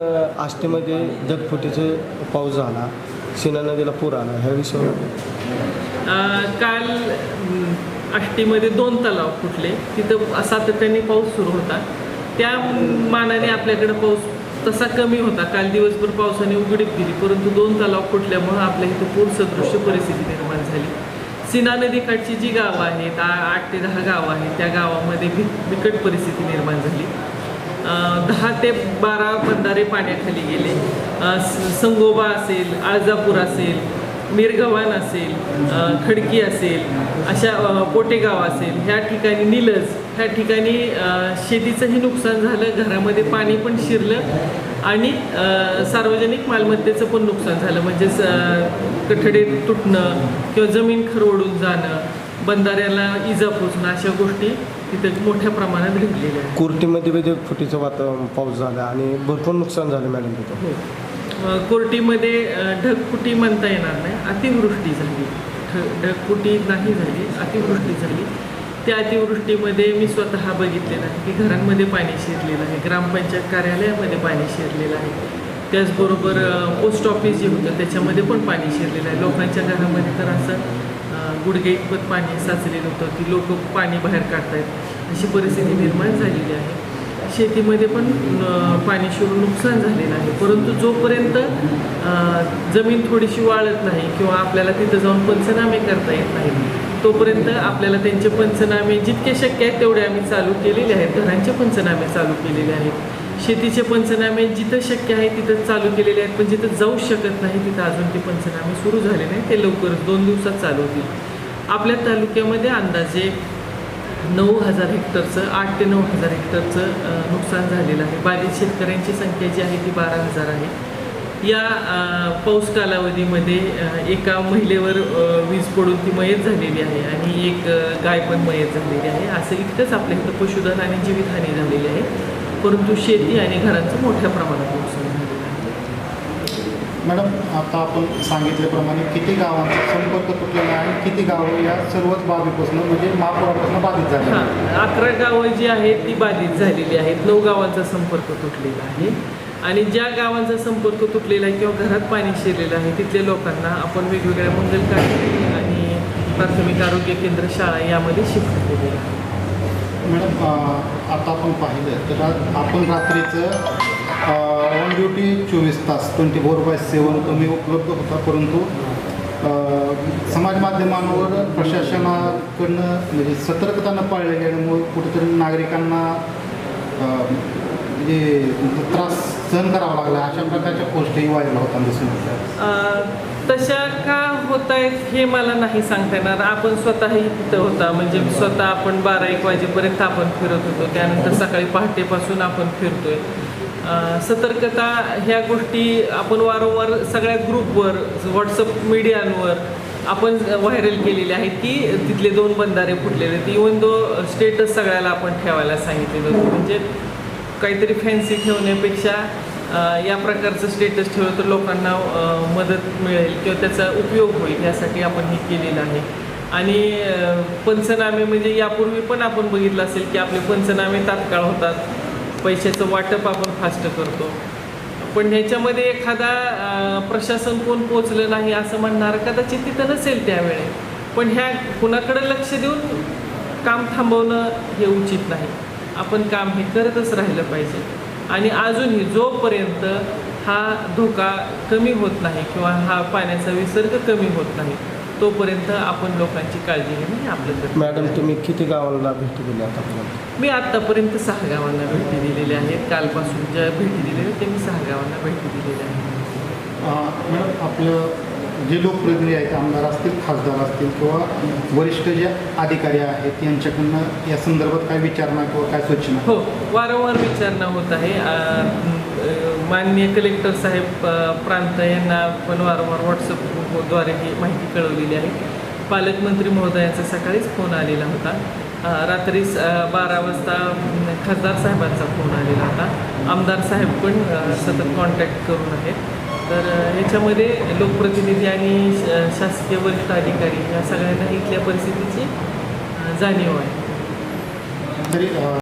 आष्टीमध्ये ढगफुटीचे पाऊस झाला सिना नदीला पूर आला ह्या विषयावर. काल आष्टीमध्ये दोन तलाव फुटले. तिथं सातत्याने पाऊस सुरू होता. त्या मानाने आपल्याकडे पाऊस तसा कमी होता. काल दिवसभर पावसाने उघडीप दिली परंतु दोन तलाव फुटल्यामुळं आपल्या इथं पूर सदृश्य परिस्थिती निर्माण झाली. सीना नदीकाठची जी गावं आहेत आठ ते दहा गावं आहेत त्या गावामध्ये भी बिकट परिस्थिती निर्माण झाली. दहा ते बारा बंधारे पाण्याखाली गेले. संगोबा असेल आळजापूर असेल मिरगव्हाण असेल खडकी असेल अशा पोटेगाव असेल ह्या ठिकाणी निलज ह्या ठिकाणी शेतीचंही नुकसान झालं घरामध्ये पाणी पण शिरलं आणि सार्वजनिक मालमत्तेचं पण नुकसान झालं. म्हणजे स- कठडे तुटणं किंवा जमीन खरवडून जाणं बंधाऱ्याला इजा पोचणं अशा गोष्टी तिथे मोठ्या प्रमाणात घडलेल्या आहेत कुर्टीमध्ये बी ढगफुटीचं वातावरण पाऊस झाला आणि भरपूर नुकसान झालं मॅडम तिथं. हो. अ, कोर्टीमध्ये अ, ढगफुटी म्हणता येणार नाही. अतिवृष्टी झाली. ढ ढगफुटी नाही झाली अतिवृष्टी झाली. त्या अतिवृष्टीमध्ये मी स्वतः बघितलेलं आहे की घरांमध्ये पाणी शिरलेलं आहे ग्रामपंचायत कार्यालयामध्ये पाणी शिरलेलं आहे. त्याचबरोबर अ, पोस्ट ऑफिस जे होतं त्याच्यामध्ये पण पाणी शिरलेलं आहे. लोकांच्या घरामध्ये तर असं गुडघे इतपत पाणी साचलेलं होतं की लोक पाणी बाहेर काढतायत. अशी परिस्थिती निर्माण झालेली आहे. शेतीमध्ये पण पाणी शिरून नुकसान झालेलं आहे. परंतु जोपर्यंत जमीन थोडीशी वाळत नाही किंवा आपल्याला तिथं जाऊन पंचनामे करता येत नाहीत तोपर्यंत आपल्याला त्यांचे पंचनामे जितके शक्य आहेत तेवढे आम्ही चालू केलेले आहेत. घरांचे पंचनामे चालू केलेले आहेत. शेतीचे पंचनामे जिथं शक्य आहे तिथं चालू केलेले आहेत पण जिथं जाऊ शकत नाही तिथं अजून ते पंचनामे सुरू झाले नाही ते लवकरच दोन दिवसात चालू होतील. आपल्या तालुक्यामध्ये अंदाजे नऊ हजार हेक्टरचं आठ ते नऊ हजार हेक्टरचं नुकसान झालेलं आहे. बाधित शेतकऱ्यांची संख्या जी आहे ती बारा हजार आहे. या पाऊस कालावधीमध्ये एका महिलेवर वीज पडून ती मयत झालेली आहे आणि एक गाय पण मयत झालेली आहे. असं इतकंच आपल्या इथं पशुधन आणि जीवितहानी झालेली आहे. परंतु शेती आणि घरांचं मोठ्या प्रमाणात नुकसान झालेलं आहे. मॅडम आता आपण सांगितल्याप्रमाणे किती गावांचा संपर्क तुटलेला आहे आणि किती गावं या सर्वच बाबीपासून म्हणजे महापुरापासून बाधित झाले हां अकरा गावं जी आहेत ती बाधित झालेली आहेत. नऊ गावांचा संपर्क तुटलेला आहे. आणि ज्या गावांचा संपर्क तुटलेला आहे किंवा घरात पाणी शिरलेलं आहे तिथल्या लोकांना आपण वेगवेगळ्या मंगल कार्यालय आणि प्राथमिक आरोग्य केंद्र शाळा यामध्ये शिफ्ट केलेलं आहे. मॅडम आता आपण पाहिलं तर आपण रात्रीचं ऑन ड्युटी चोवीस तास ट्वेंटी फोर बाय सेवन कमी उपलब्ध होता परंतु समाज माध्यमांवर प्रशासनाकडनं म्हणजे सतर्कता न पाळल्या गेल्यामुळं कुठेतरी नागरिकांना म्हणजे त्रास सहन करावा लागला अशा प्रकारच्या पोस्टही व्हायरल होताना दिसून तशा का होत आहेत हे मला नाही सांगता येणार. आपण स्वतःही तिथं होता. म्हणजे स्वतः आपण बारा एक वाजेपर्यंत आपण फिरत होतो. त्यानंतर सकाळी पहाटेपासून आपण फिरतोय. सतर्कता ह्या गोष्टी आपण वारंवार सगळ्या ग्रुपवर व्हॉट्सअप मीडियांवर आपण व्हायरल केलेले आहेत की तिथले दोन बंधारे फुटलेले आहेत इवन दो स्टेटस सगळ्याला आपण ठेवायला सांगितलेलं होतं. म्हणजे काहीतरी फॅन्सी ठेवण्यापेक्षा या प्रकारचं स्टेटस ठेवलं तर लोकांना मदत मिळेल किंवा त्याचा उपयोग होईल यासाठी आपण हे केलेलं आहे. आणि पंचनामे म्हणजे यापूर्वी पण आपण बघितलं असेल की आपले पंचनामे तात्काळ होतात. पैशाचं वाटप आपण फास्ट करतो. पण ह्याच्यामध्ये एखादा प्रशासन कोण पोचलं नाही असं म्हणणार कदाचित तिथं नसेल त्यावेळे. पण ह्या कुणाकडे लक्ष देऊन काम थांबवणं हे उचित नाही. आपण काम हे करतच राहिलं पाहिजे. आणि अजूनही जोपर्यंत हा धोका कमी होत नाही किंवा हा पाण्याचा विसर्ग कमी होत नाही तोपर्यंत आपण लोकांची काळजी घेणं हे आपलं मॅडम. तुम्ही किती गावाला भेटी दिली आतापर्यंत मी आत्तापर्यंत सहा गावांना भेटी दिलेल्या आहेत. कालपासून ज्या भेटी दिलेल्या आहेत त्या मी सहा गावांना भेटी दिलेल्या आहेत. अं, मॅडम आपलं जे लोकप्रतिनिधी आहेत आमदार असतील खासदार असतील किंवा वरिष्ठ जे अधिकारी आहेत यांच्याकडनं या संदर्भात काय विचारणा किंवा काय सूचना? हो वारंवार विचारणा होत आहे. माननीय कलेक्टर साहेब प्रांत यांना पण वारंवार व्हॉट्सअपद्वारे ही माहिती कळवलेली आहे. पालकमंत्री महोदयांचा सकाळीच फोन आलेला होता. रात्री स- बारा वाजता खासदार साहेबांचा फोन आलेला होता. आमदार साहेब पण सतत कॉन्टॅक्ट करून आहेत. तर याच्यामध्ये लोकप्रतिनिधी आणि श- शासकीय वरिष्ठ अधिकारी या सगळ्यांना इथल्या परिस्थितीची जाणीव आहे.